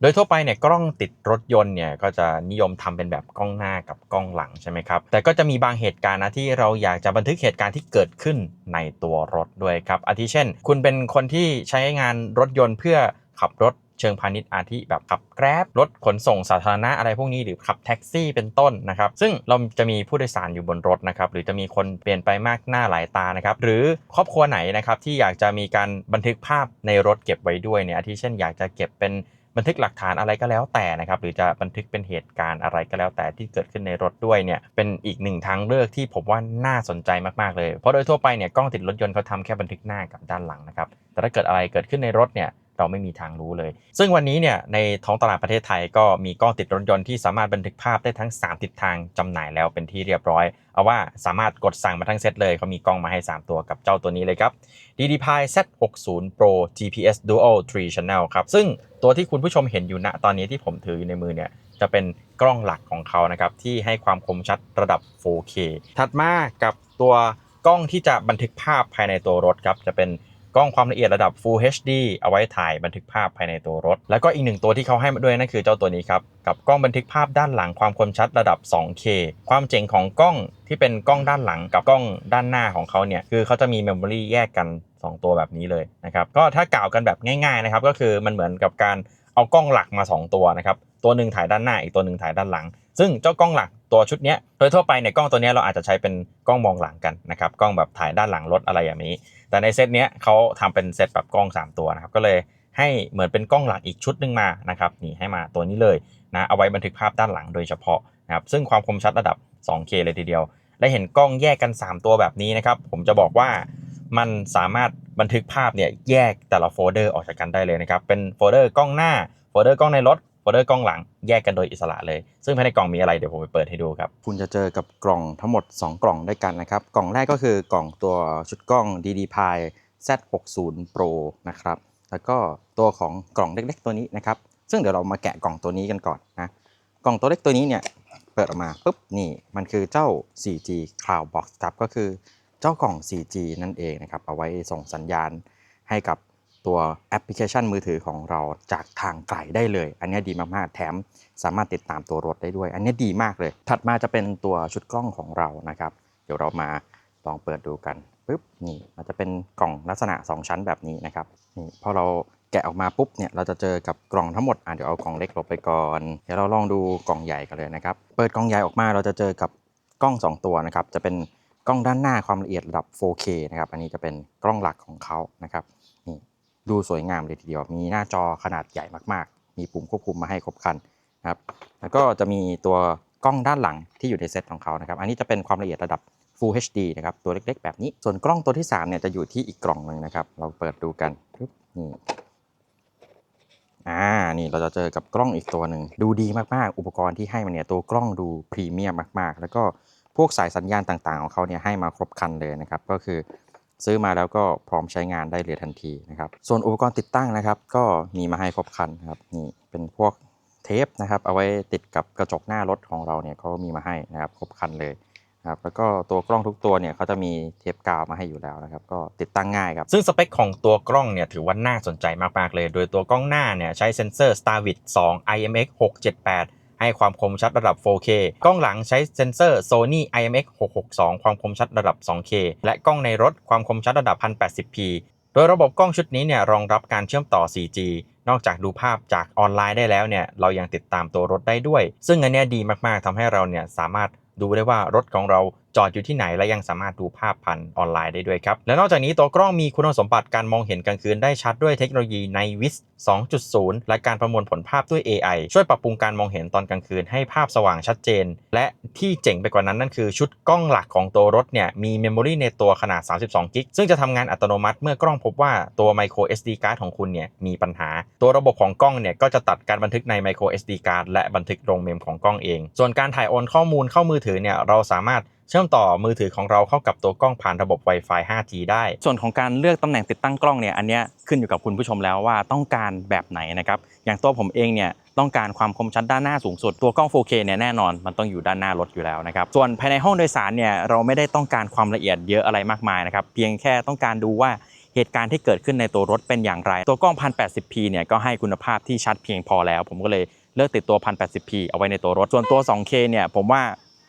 โดยทั่วไปเนี่ยกล้องติดรถยนต์เนี่ยก็จะนิยมทำเป็นแบบกล้องหน้ากับกล้องหลังใช่ไหมครับ แต่ก็จะมีบางเหตุการณ์นะที่เราอยากจะบันทึกเหตุการณ์ที่เกิดขึ้นในตัวรถด้วยครับ อาทิเช่น คุณเป็นคนที่ใช้งานรถยนต์เพื่อขับรถเชิงพาณิชย์อาทิแบบขับแกร็บรถขนส่งสาธารณะอะไรพวกนี้หรือขับแท็กซี่เป็นต้นนะครับ ซึ่งเราจะมีผู้โดยสารอยู่บนรถนะครับหรือจะมีคนเปลี่ยนไปมากหน้าหลายตานะครับหรือครอบครัวไหนนะครับที่อยากจะมีการบันทึกภาพในรถเก็บไว้ด้วยเนี่ยอาทิเช่นอยากจะเก็บเป็น บันทึกหลักฐานอะไรก็แล้วแต่นะครับหรือจะบันทึกเป็นเหตุการณ์อะไรก็แล้วแต่ที่เกิดขึ้นในรถด้วยเนี่ยเป็นอีกหนึ่งทางเลือกที่ผมว่าน่าสนใจมากๆเลยเพราะโดยทั่วไปเนี่ยกล้องติดรถยนต์เขาทำแค่บันทึกหน้ากับด้านหลังนะครับแต่ถ้าเกิดอะไรเกิดขึ้นในรถเนี่ย เราไม่มีทางรู้เลย ซึ่งวันนี้เนี่ยในท้องตลาดประเทศไทยก็มีกล้องติดรถยนต์ที่สามารถบันทึกภาพได้ทั้ง 3 ทิศทางจำหน่ายแล้วเป็นที่เรียบร้อย เอาว่าสามารถกดสั่งมาทั้งเซตเลยเขามีกล้องมาให้ 3 ตัวกับเจ้าตัวนี้เลยครับ DDPI Z60 Pro GPS Dual 3 Channel ครับ ซึ่งตัวที่คุณผู้ชมเห็นอยู่ณตอนนี้ที่ผมถืออยู่ในมือเนี่ยจะเป็นกล้องหลักของเขานะครับที่ให้ความคมชัดระดับ 4K ถัดมากับตัวกล้องที่จะบันทึกภาพภายในตัวรถครับจะเป็น ล้องความละเอียดระดับ Full HD เอาไว้ถ่ายบันทึกภาพภายในตัวรถ แล้วก็อีกหนึ่งตัวที่เขาให้มาด้วยนั่นคือเจ้าตัวนี้ครับ กับกล้องบันทึกภาพด้านหลังความคมชัดระดับ 2K ความเจ๋งของกล้องที่เป็นกล้องด้านหลังกับกล้องด้านหน้าของเขาเนี่ยคือเขาจะมีเมมโมรีแยกกัน 2 ตัวแบบนี้เลยนะครับก็ถ้ากล่าวกันแบบง่ายๆนะครับก็คือมันเหมือนกับการเอากล้องหลักมา 2 ตัวนะครับตัวหนึ่งถ่ายด้านหน้าอีกตัวหนึ่งถ่ายด้านหลัง ซึ่งเจ้ากล้องหลัก ตัวชุดนี้โดยทั่วไปเนี่ยกล้องตัวนี้เราอาจจะใช้เป็นกล้องมองหลังกันนะครับกล้องแบบถ่ายด้านหลังรถอะไรอย่างนี้ แต่ในเซตเนี้ยเขาทำเป็นเซตแบบกล้อง 3 ตัวนะครับก็เลยให้เหมือนเป็นกล้องหลักอีกชุดหนึ่งมานะครับนี่ให้มาตัวนี้เลยนะเอาไว้บันทึกภาพด้านหลังโดยเฉพาะนะครับซึ่งความคมชัดระดับ 2K เลยทีเดียว ได้เห็นกล้องแยกกัน 3 ตัวแบบนี้นะครับผมจะบอกว่ามันสามารถบันทึกภาพเนี่ยแยกแต่ละโฟลเดอร์ออกจากกันได้เลยนะครับเป็นโฟลเดอร์กล้องหน้าโฟลเดอร์กล้องในรถ เดอร์กล้องหลังแยกกันโดยอิสระเลย ซึ่งภายในกล่องมีอะไรเดี๋ยวผมไปเปิดให้ดูครับ คุณจะเจอกับกล่องทั้งหมด 2 กล่องด้วยกันนะครับ กล่องแรกก็คือกล่องตัวชุดกล้อง DDPI Z60 Pro นะครับ แล้วก็ตัวของกล่องเล็กๆ ตัวนี้นะครับ ซึ่งเดี๋ยวเรามาแกะกล่องตัวนี้กันก่อนนะ กล่องตัวเล็กตัวนี้เนี่ยเปิดออกมาปุ๊บนี่มันคือเจ้า 4G Cloud Box ครับก็คือเจ้ากล่อง 4G นั่นเองนะครับเอาไว้ส่งสัญญาณให้กับ ตัวแอปพลิเคชันมือถือของเราจากทางไกลได้เลย อันนี้ดีมาก ๆ แถมสามารถติดตามตัวรถได้ด้วย อันนี้ดีมากเลย ถัดมาจะเป็นตัวชุดกล้องของเรานะครับ เดี๋ยวเรามาลองเปิดดูกันปุ๊บนี่มันจะเป็นกล่องลักษณะ 2 ชั้นแบบนี้นะครับนี่พอเราแกะออกมาปุ๊บเนี่ยเราจะเจอกับกล่องทั้งหมดอะเดี๋ยวเอากล่องเล็กลบไปก่อน เดี๋ยวเราลองดูกล่องใหญ่กันเลยนะครับ เปิดกล่องใหญ่ออกมาเราจะเจอกับกล้อง 2 ตัวนะครับ จะเป็นกล้องด้านหน้าความละเอียดระดับ 4K นะครับ อันนี้จะเป็นกล้องหลักของเขานะครับ นี่ ดูสวยงามเลยทีเดียว มีหน้าจอขนาดใหญ่มากๆ มีปุ่มควบคุมมาให้ครบครันนะครับแล้วก็จะมีตัวกล้องด้านหลังที่อยู่ในเซตของเขานะครับ อันนี้จะเป็นความละเอียดระดับ Full HD นะครับ ตัวเล็กๆ แบบนี้ ส่วนกล้องตัวที่3เนี่ยจะอยู่ที่อีกกล่องหนึ่งนะครับ เราเปิดดูกันนี่อ่า นี่เราจะเจอกับกล้องอีกตัวหนึ่ง ดูดีมากๆ อุปกรณ์ที่ให้มาเนี่ยตัวกล้องดูพรีเมียมมากๆ แล้วก็พวกสายสัญญาณต่างๆ ของเขาเนี่ยให้มาครบครันเลยนะครับ ก็คือ ซื้อมาแล้วก็พร้อมใช้งานได้เลยทันทีนะครับส่วนอุปกรณ์ติดตั้งนะครับ ก็มีมาให้ครบครันครับนี่เป็นพวกเทปนะครับเอาไว้ติดกับกระจกหน้ารถของเราเนี่ยเขามีมาให้นะครับครบครันเลยครับแล้วก็ตัวกล้องทุกตัวเนี่ยเขาจะมีเทปกาวมาให้อยู่แล้วนะครับก็ติดตั้งง่ายครับ ซึ่งสเปคของตัวกล้องเนี่ยถือว่าน่าสนใจมากๆเลย โดยตัวกล้องหน้าเนี่ยใช้เซ็นเซอร์ Starvis 2 IMX 678 ให้ความคมชัดระดับ 4K กล้องหลังใช้เซ็นเซอร์ Sony IMX 662 ความคมชัดระดับ 2K และกล้องในรถความคมชัดระดับ 1080p โดยระบบกล้องชุดนี้เนี่ยรองรับการเชื่อมต่อ 4G นอกจากดูภาพจากออนไลน์ได้แล้วเนี่ยเรายังติดตามตัวรถได้ด้วย ซึ่งอันเนี้ยดีมากๆทำให้เราเนี่ยสามารถดูได้ว่ารถของเรา จอดอยู่ที่ไหนและยังสามารถดูภาพผ่านออนไลน์ได้ด้วยครับ และนอกจากนี้ตัวกล้องมีคุณสมบัติการมองเห็นกลางคืนได้ชัดด้วยเทคโนโลยีในวิส2.0 และการประมวลผลภาพด้วย AI ช่วยปรับปรุงการมองเห็นตอนกลางคืนให้ภาพสว่างชัดเจน และที่เจ๋งไปกว่านั้นนั่นคือชุดกล้องหลักของตัวรถเนี่ยมีเมมโมรีในตัวขนาด 32 กิก ซึ่งจะทำงานอัตโนมัติเมื่อกล้องพบว่าตัว micro SD card ของคุณเนี่ยมีปัญหา ตัวระบบของกล้องเนี่ยก็จะตัดการบันทึกใน micro SD card และบันทึกลงเมมของกล้องเอง ส่วนการถ่ายโอนข้อมูลเข้ามือถือเนี่ยเราสามารถ เชื่อมต่อมือถือของเราเข้ากับตัวกล้องผ่านระบบ Wi-Fi 5G ได้ ส่วนของการเลือกตำแหน่งติดตั้งกล้องเนี่ยอันนี้ขึ้นอยู่กับคุณผู้ชมแล้วว่าต้องการแบบไหนนะครับอย่างตัวผมเองเนี่ยต้องการความคมชัดด้านหน้าสูงสุดตัวกล้อง 4K เนี่ยแน่นอนมันต้องอยู่ด้านหน้ารถอยู่แล้วนะครับส่วนภายในห้องโดยสารเนี่ยเราไม่ได้ต้องการความละเอียดเยอะอะไรมากมายนะครับเพียงแค่ต้องการดูว่าเหตุการณ์ที่เกิดขึ้นในตัวรถเป็นอย่างไร ตัวกล้อง 1080p เนี่ยก็ให้คุณภาพที่ชัดเพียงพอแล้ว ผมก็เลยเลือกติดตัว 1080p เอาไว้ในตัวรถส่วนตัว 2K เนี่ยผมว่า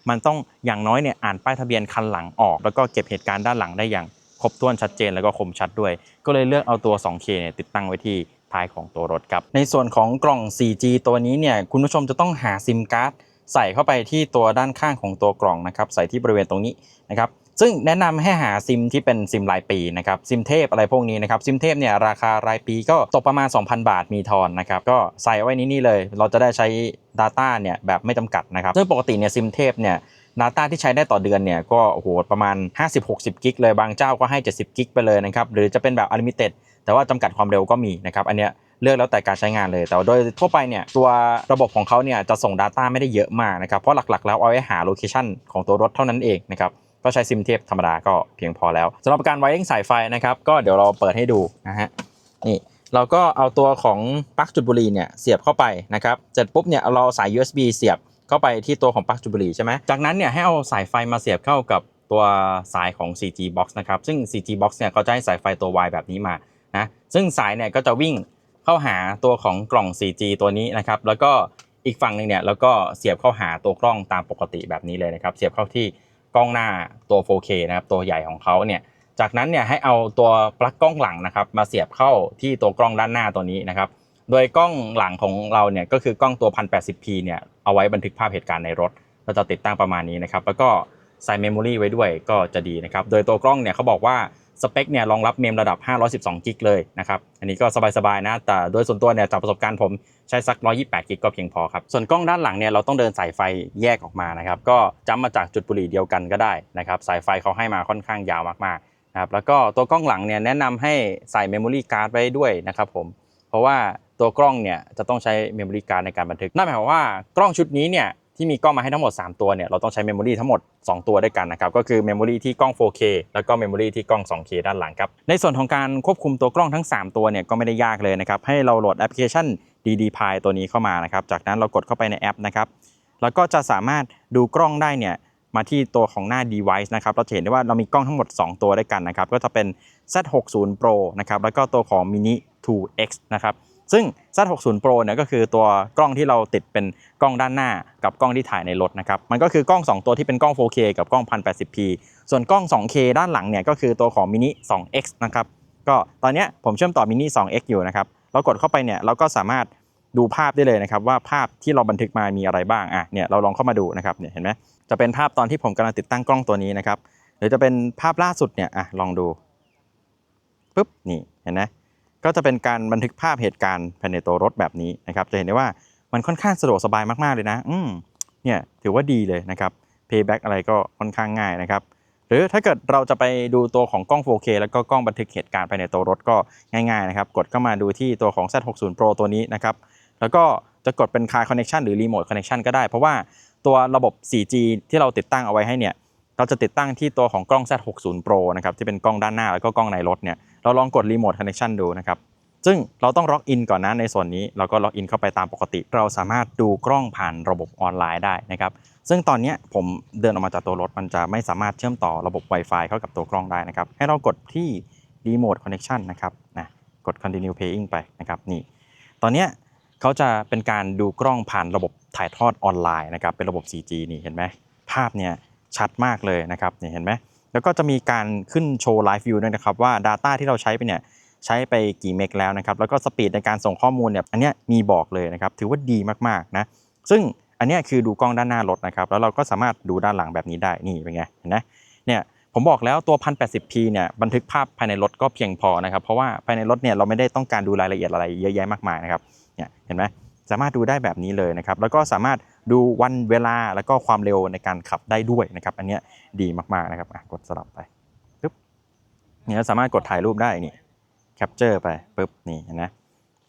มันต้องอย่างน้อยเนี่ยอ่านป้ายทะเบียนคันหลังออก แล้วก็เก็บเหตุการณ์ด้านหลังได้อย่างครบถ้วนชัดเจนแล้วก็คมชัดด้วย ก็เลยเลือกเอาตัว 2K เนี่ยติดตั้งไว้ที่ท้ายของตัวรถครับ ในส่วนของกล่อง 4G ตัวนี้เนี่ยคุณผู้ชมจะต้องหาซิมการ์ดใส่เข้าไปที่ตัวด้านข้างของตัวกล่องนะครับใส่ที่บริเวณตรงนี้นะครับ ซึ่งแนะนำให้หาซิมที่เป็นซิมรายปีนะครับซิมเทพอะไรพวกนี้นะครับซิมเทพเนี่ยราคารายปีก็ตกประมาณ 2,000 บาทมีทอนนะครับก็ใส่ไว้นี้นี่เลย เราจะได้ใช้ Data เนี่ยแบบไม่จำกัดนะครับซึ่งปกติเนี่ยซิมเทพเนี่ย Data ที่ใช้ได้ต่อเดือนเนี่ยก็โหประมาณ 50-60 กิกเลยบางเจ้าก็ให้ 70 กิกไปเลยนะครับหรือจะเป็นแบบ Unlimited แต่ว่าจำกัดความเร็วก็มีนะครับอันเนี้ยเลือกแล้วแต่การใช้งานเลย แต่ว่าโดยทั่วไปเนี่ยตัวระบบของเขาเนี่ยจะส่ง Data ไม่ได้เยอะมากนะครับเพราะหลักๆ แล้วเอาไว้หาโลเคชันของตัวรถเท่านั้นเองนะครับ ก็ใช้ซิมเทปธรรมดาก็เพียงพอแล้วสำหรับการไวริ่งสายไฟนะครับก็เดี๋ยวเราเปิดให้ดูนะฮะนี่เราก็เอาตัวของปลั๊กจุดบุหรี่เนี่ยเสียบเข้าไปนะครับเสร็จปุ๊บเนี่ยเราสาย USB เสียบเข้าไปที่ตัวของปลั๊กจุดบุหรี่ใช่ไหมจากนั้นเนี่ยให้เอาสายไฟมาเสียบเข้ากับตัวสายของ 4G box นะครับซึ่ง 4G box เนี่ยเขาจะให้สายไฟตัว Y แบบนี้มานะซึ่งสายเนี่ยก็จะวิ่งเข้าหาตัวของกล่อง 4G ตัวนี้นะครับแล้วก็อีกฝั่งหนึ่งเนี่ยแล้วก็เสียบเข้าหาตัวกล้องตามปกติแบบนี้เลยนะครับเสียบเข้าที่ กล้องหน้าตัว 4K นะครับตัวใหญ่ของเขาเนี่ยจากนั้นเนี่ยให้เอาตัวปลั๊กกล้องหลังนะครับมาเสียบเข้าที่ตัวกล้องด้านหน้าตัวนี้นะครับโดยกล้องหลังของเราเนี่ยก็คือกล้องตัว 1080p เนี่ยเอาไว้บันทึกภาพเหตุการณ์ในรถเราจะติดตั้งประมาณนี้นะครับแล้วก็ใส่เมมโมรีไว้ด้วยก็จะดีนะครับโดยตัวกล้องเนี่ยเขาบอกว่า สเปคเนี่ยรองรับเมมระดับ 512 กิกเลยนะครับ อันนี้ก็สบายๆนะ แต่โดยส่วนตัวเนี่ยจากประสบการณ์ผมใช้สัก 128 กิกก็เพียงพอครับ ส่วนกล้องด้านหลังเนี่ยเราต้องเดินสายไฟแยกออกมานะครับ ก็จำมาจากจุดบุหรี่เดียวกันก็ได้นะครับ สายไฟเขาให้มาค่อนข้างยาวมากๆนะครับ แล้วก็ตัวกล้องหลังเนี่ยแนะนำให้ใส่เมมโมรี่การ์ดไว้ด้วยนะครับผม เพราะว่าตัวกล้องเนี่ยจะต้องใช้เมมโมรี่การ์ดในการบันทึก นั่นหมายความว่ากล้องชุดนี้เนี่ย ที่มีกล้องมาให้ทั้งหมด 3 ตัวเนี่ยเราต้องใช้เมมโมรีทั้งหมด 2 ตัวด้วยกันนะครับก็คือเมมโมรีที่กล้อง 4K แล้วก็เมมโมรีที่กล้อง 2K ด้านหลังครับในส่วนของการควบคุมตัวกล้องทั้ง 3 ตัวเนี่ยก็ไม่ได้ยากเลยนะครับให้เราโหลดแอปพลิเคชัน DD p i ตัวนี้เข้ามานะครับจากนั้นเรากดเข้าไปในแอปนะครับแล้วก็จะสามารถดูกล้องได้เนี่ยมาที่ตัวของหน้า device นะครับ เราเห็นได้ว่าเรามีกล้องทั้งหมด 2 ตัวด้วยกันนะครับ ก็จะเป็น Z60 Pro นะครับ แล้วก็ตัวของ Mini 2X นะครับ ซึ่ง Z60 Pro เนี่ยก็คือตัวกล้องที่เราติดเป็นกล้องด้านหน้ากับกล้องที่ถ่ายในรถนะครับมันก็คือกล้อง 2 ตัวที่เป็นกล้อง 4K กับกล้อง 1080p ส่วนกล้อง 2K ด้านหลังเนี่ยก็คือตัวของ Mini 2X นะครับก็ตอนนี้ผมเชื่อมต่อ Mini 2X อยู่นะครับเรากดเข้าไปเนี่ยเราก็สามารถดูภาพได้เลยนะครับว่าภาพที่เราบันทึกมามีอะไรบ้างอะเนี่ยเราลองเข้ามาดูนะครับเนี่ยเห็นไหมจะเป็นภาพตอนที่ผมกำลังติดตั้งกล้องตัวนี้นะครับหรือจะเป็นภาพล่าสุดเนี่ยอะลองดูปุ๊บนี่เห็นไหม ก็จะเป็นการบันทึกภาพเหตุการณ์ภายในตัวรถแบบนี้นะครับ จะเห็นได้ว่ามันค่อนข้างสะดวกสบายมากๆเลยนะ อืมเนี่ยถือว่าดีเลยนะครับ payback อะไรก็ค่อนข้างง่ายนะครับ หรือถ้าเกิดเราจะไปดูตัวของกล้อง 4K แล้วก็กล้องบันทึกเหตุการณ์ภายในตัวรถก็ง่ายๆนะครับ กดเข้ามาดูที่ตัวของ Z60 Pro ตัวนี้นะครับ แล้วก็จะกดเป็น Car Connection หรือ Remote Connection ก็ได้ เพราะว่าตัวระบบ 4G ที่เราติดตั้งเอาไว้ให้เนี่ย เราจะติดตั้งที่ตัวของกล้อง Z60 Pro นะครับที่เป็นกล้องด้านหน้าแล้วก็กล้องในรถเนี่ยเราลองกด Remote Connection ดูนะครับซึ่งเราต้องล็อกอินก่อนนะในส่วนนี้เราก็ล็อกอินเข้าไปตามปกติ เราสามารถดูกล้องผ่านระบบออนไลน์ได้นะครับซึ่งตอนนี้ผมเดินออกมาจากตัวรถมันจะไม่สามารถเชื่อมต่อระบบ Wi-Fi เข้ากับตัวกล้องได้นะครับให้เรากดที่ Remote Connection นะครับนะกด Continue Paying ไปนะครับนี่ตอนนี้เขาจะเป็นการดูกล้องผ่านระบบถ่ายทอดออนไลน์นะครับเป็นระบบ 4G นี่เห็นไหมภาพเนี่ย ชัดมากเลยนะครับนี่เห็นไหมแล้วก็จะมีการขึ้นโชว์ Live View ด้วยนะครับว่า Data ที่เราใช้ไปเนี่ยใช้ไปกี่เมกแล้วนะครับแล้วก็สปีดในการส่งข้อมูลเนี่ยอันนี้มีบอกเลยนะครับถือว่าดีมากๆนะซึ่งอันนี้คือดูกล้องด้านหน้ารถนะครับแล้วเราก็สามารถดูด้านหลังแบบนี้ได้นี่เป็นไงเห็นไหมเนี่ยผมบอกแล้วตัว 1080p เนี่ยบันทึกภาพภายในรถก็เพียงพอนะครับเพราะว่าภายในรถเนี่ยเราไม่ได้ต้องการดูรายละเอียดอะไรเยอะแยะมากมายนะครับเนี่ยเห็นไหม สามารถดูได้แบบนี้เลยนะครับ แล้วก็สามารถดูวันเวลาแล้วก็ความเร็วในการขับได้ด้วยนะครับ อันนี้ดีมากๆนะครับกดสลับไปปึ๊บเนี่ยสามารถกดถ่ายรูปได้นี่แคปเจอร์ไปปึ๊บนี่เห็นไหม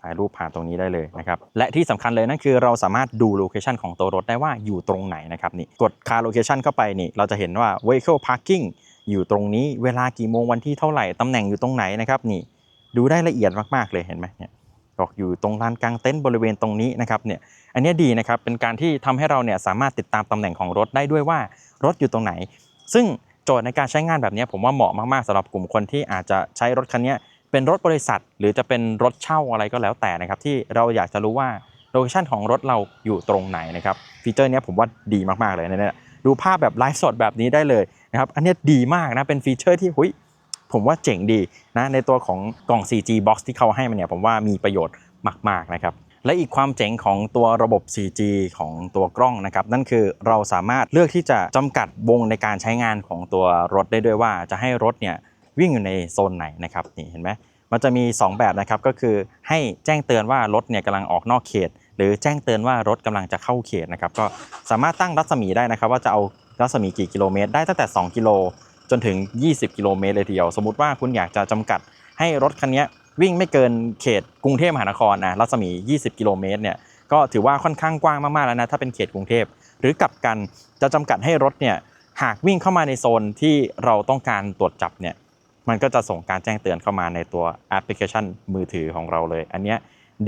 ถ่ายรูปผ่านตรงนี้ได้เลยนะครับ และที่สำคัญเลยนั่นคือเราสามารถดูโลเคชันของตัวรถได้ว่าอยู่ตรงไหนนะครับนี่กด car location เข้าไปนี่เราจะเห็นว่า vehicle parking อยู่ตรงนี้เวลากี่โมงวันที่เท่าไหร่ตำแหน่งอยู่ตรงไหนนะครับนี่ดูได้ละเอียดมากๆเลยเห็นไหมเนี่ย บอกอยู่ตรงลานกลางเต็นท์บริเวณตรงนี้นะครับเนี่ยอันนี้ดีนะครับเป็นการที่ทำให้เราเนี่ยสามารถติดตามตำแหน่งของรถได้ด้วยว่ารถอยู่ตรงไหน ซึ่งโจทย์ในการใช้งานแบบนี้ผมว่าเหมาะมากๆสำหรับกลุ่มคนที่อาจจะใช้รถคันนี้เป็นรถบริษัท หรือจะเป็นรถเช่าอะไรก็แล้วแต่นะครับที่เราอยากจะรู้ว่าโลเคชันของรถเราอยู่ตรงไหนนะครับฟีเจอร์นี้ผมว่าดีมากๆเลยนะเนี่ยดูภาพแบบไลฟ์สดแบบนี้ได้เลยนะครับอันนี้ดีมากนะเป็นฟีเจอร์ที่หุย ผมว่าเจ๋งดีนะในตัวของกล่อง 4G box ที่เขาให้มาเนี่ยผมว่ามีประโยชน์มากๆนะครับและอีกความเจ๋งของตัวระบบ 4G ของตัวกล้องนะครับนั่นคือเราสามารถเลือกที่จะจำกัดวงในการใช้งานของตัวรถได้ด้วยว่าจะให้รถเนี่ยวิ่งอยู่ในโซนไหนนะครับนี่เห็นไหมมันจะมี 2 แบบนะครับก็คือให้แจ้งเตือนว่ารถเนี่ยกำลังออกนอกเขต หรือแจ้งเตือนว่ารถกำลังจะเข้าเขตนะครับก็สามารถตั้งรัศมีได้นะครับ ว่าจะเอารัศมีกี่กิโลเมตร ได้ตั้งแต่ 2 กิโล จนถึง 20 กิโลเมตรเลยทีเดียว สมมติว่าคุณอยากจะจำกัดให้รถคันนี้วิ่งไม่เกินเขตกรุงเทพมหานครนะรัศมี 20 กิโลเมตรเนี่ยก็ถือว่าค่อนข้างกว้างมากๆแล้วนะถ้าเป็นเขตกรุงเทพ หรือกลับกันจะจำกัดให้รถเนี่ยหากวิ่งเข้ามาในโซนที่เราต้องการตรวจจับเนี่ยมันก็จะส่งการแจ้งเตือนเข้ามาในตัวแอปพลิเคชันมือถือของเราเลย อันเนี้ย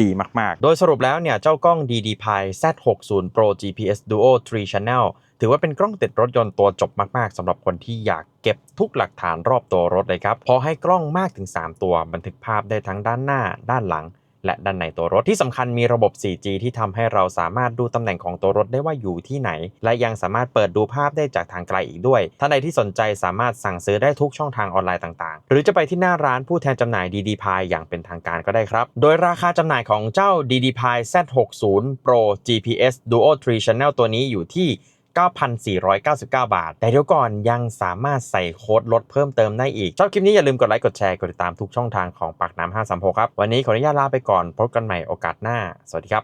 ดีมากๆ โดยสรุปแล้วเนี่ยเจ้ากล้อง DD-Pi Z60 Pro GPS Duo 3 Channel ถือว่าเป็นกล้องติดรถยนต์ตัวจบมาก ๆสำหรับคนที่อยากเก็บทุกหลักฐานรอบตัวรถเลยครับเพราะให้กล้องมากถึง 3 ตัวบันทึกภาพได้ทั้งด้านหน้า ด้านหลัง และด้านในตัวรถที่สำคัญมีระบบ 4G ที่ทำให้เราสามารถดูตำแหน่งของตัวรถได้ว่าอยู่ที่ไหน และยังสามารถเปิดดูภาพได้จากทางไกลอีกด้วย ท่านใดที่สนใจสามารถสั่งซื้อได้ทุกช่องทางออนไลน์ต่างๆ หรือจะไปที่หน้าร้านผู้แทนจำหน่าย DD-Pi อย่างเป็นทางการก็ได้ครับ โดยราคาจำหน่ายของเจ้า DD-Pi Z60 Pro GPS Duo 3 Channel ตัวนี้อยู่ที่ 9,499 บาท แต่เดี๋ยวก่อนยังสามารถใส่โค้ดลดเพิ่มเติมได้อีก ชอบคลิปนี้อย่าลืมกดไลค์กดแชร์กดติดตามทุกช่องทางของปากน้ำ536 ครับ วันนี้ขออนุญาตลาไปก่อนพบกันใหม่โอกาสหน้า สวัสดีครับ